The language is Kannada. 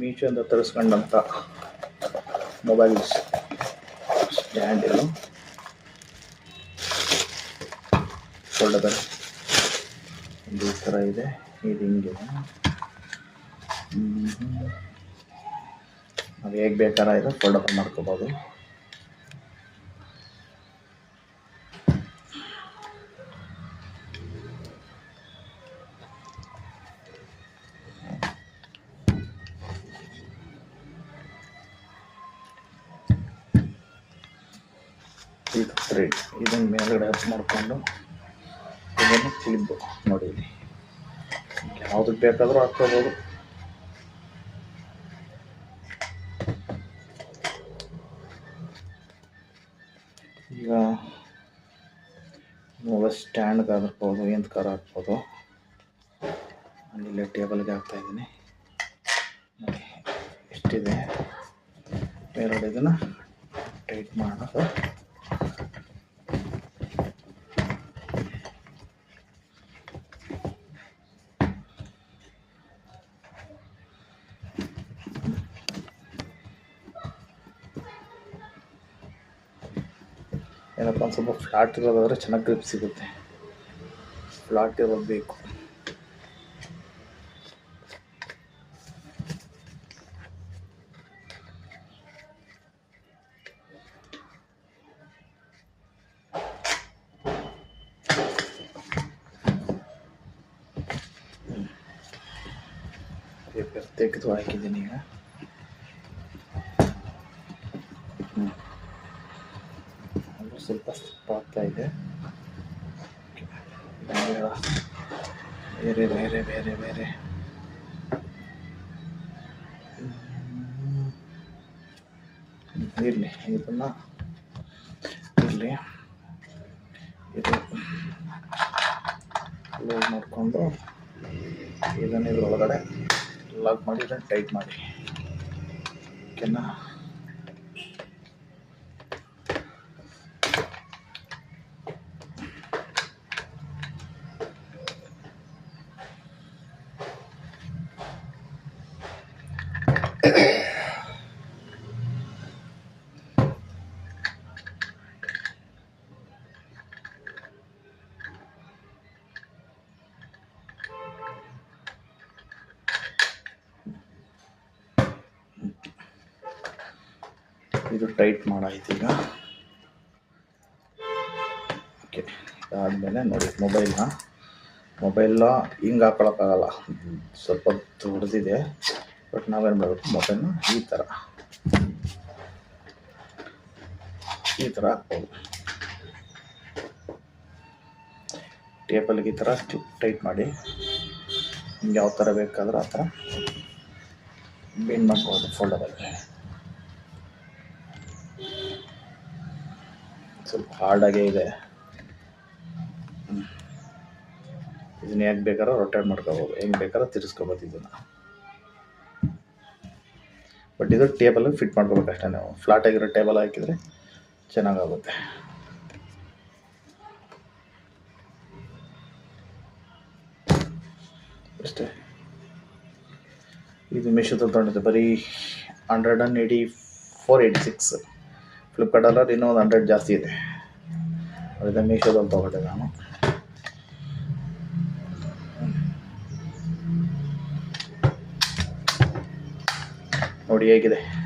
ಮೀಶೋಯಿಂದ ತರಿಸ್ಕೊಂಡಂಥ ಮೊಬೈಲ್ ಸ್ಟ್ಯಾಂಡ್ ಇದು. ಫೋಲ್ಡಬಲ್ ಇದು ಈ ಥರ ಇದೆ. ಇದು ಹಿಂಗಿದೆ ನಾವು ಹೇಗೆ ಬೇಕಾರ ಇದೆ ಫೋಲ್ಡಬಲ್ ಮಾಡ್ಕೋಬೋದು. ಇದು ಥ್ರೆಡ್ ಇದನ್ನು ಮೇಲ್ಗಡೆ ಅಪ್ ಮಾಡಿಕೊಂಡು ಇದನ್ನು ಕ್ಲಿಪ್ ನೋಡಿ. ಯಾವುದಕ್ಕೆ ಬೇಕಾದರೂ ಹಾಕ್ಕೋಬೋದು. ಈಗ ಸ್ಟ್ಯಾಂಡ್ಗೆ ಹಾಕ್ಬೋದು ಎಂತಕಾರ ಹಾಕ್ಬೋದು. ಇಲ್ಲೇ ಟೇಬಲ್ಗೆ ಹಾಕ್ತಾ ಇದ್ದೀನಿ. ಎಷ್ಟಿದೆ. ಮೇಲ್ಗಡೆ ಇದನ್ನು ಟೈಟ್ ಮಾಡೋದು. ಏನಪ್ಪ ಒಂದು ಸ್ವಲ್ಪ ಫ್ಲಾಟ್ ಇರೋದಾದ್ರೆ ಚೆನ್ನಾಗಿ ಗ್ರಿಪ್ ಸಿಗುತ್ತೆ ಫ್ಲಾಟ್ ಇರೋದು ಬೇಕು ಪೇಪರ್ ತೆಗೆದು ಹಾಕಿದ್ದೀನಿ ಈಗ ಸ್ವಲ್ಪ ಸ್ಲಿಪ್ ಆಗ್ತಾ ಇದೆ ಬೇರೆ ಬೇರೆ ಬೇರೆ ಬೇರೆ. ಇರಲಿ, ಇದನ್ನು ಇರಲಿ. ಇದು ಲೋಡ್ ಮಾಡಿಕೊಂಡು ಇದನ್ನು ಇದ್ರೊಳಗಡೆ ಲಾಕ್ ಮಾಡಿ, ಇದನ್ನು ಟೈಟ್ ಮಾಡಿ. ಓಕೆನಾ? ಇದು ಟೈಟ್ ಮಾಡಾಯ್ತು ಈಗ ಓಕೆ, ಅದಾದಮೇಲೆ ನೋಡಿ, ಮೊಬೈಲ್ನ. ಮೊಬೈಲ್ನ ಹಿಂಗೆ ಹಾಕೊಳಕ್ಕಾಗಲ್ಲ. ಸ್ವಲ್ಪ ದೊಡ್ಡದಿದೆ, ಬಟ್ ನಾವೇನು ಮಾಡಬೇಕು? ಮೊಬೈಲ್ನ ಈ ಥರ ಈ ಥರ ಹಾಕ್ಬೋದು. ಟೇಬಲ್ಗೆ ಈ ಥರ ಟೈಟ್ ಮಾಡಿ. ನಿಮ್ಗೆ ಯಾವ ಥರ ಬೇಕಾದ್ರೆ ಆ ಥರ ಬೇನ್ ಮಾಡ್ಬೋದು ಫೋಲ್ಡಬಲ್ ಸ್ವಲ್ಪ ಹಾರ್ಡಾಗೇ ಇದೆ. ಇದನ್ನ ಹೇಗೆ ಬೇಕಾದ್ರೂ ರೊಟೇಟ್ ಮಾಡ್ಕೋಬೋದು. ಹೆಂಗೆ ಬೇಕಾದ್ರೂ ತಿರ್ಸ್ಕೊಬೋದು ಇದನ್ನು. ಬಟ್ ಇದು ಟೇಬಲ್ ಫಿಟ್ ಮಾಡ್ಕೋಬೇಕು ಅಷ್ಟೇ ನಾವು. ಫ್ಲಾಟ್ ಆಗಿರೋ ಟೇಬಲ್ ಹಾಕಿದರೆ ಚೆನ್ನಾಗಾಗುತ್ತೆ. ಅಷ್ಟೇ. ಇದು ಮೆಶೋದಲ್ಲಿ ತೊಗೊಂಡಿದ್ದೆ. ಬರೀ hundred and eighty four eighty six ಫ್ಲಿಪ್ಕಾರ್ಟಲ್ಲಿ ಇನ್ನೂ ಒಂದು ಹಂಡ್ರೆಡ್ ಜಾಸ್ತಿ ಇದೆ. ಅದರಿಂದ ಮೀಶೋದಲ್ಲಿ ತೊಗೊಂಡೆ ನಾನು. ನೋಡಿ ಹೇಗಿದೆ.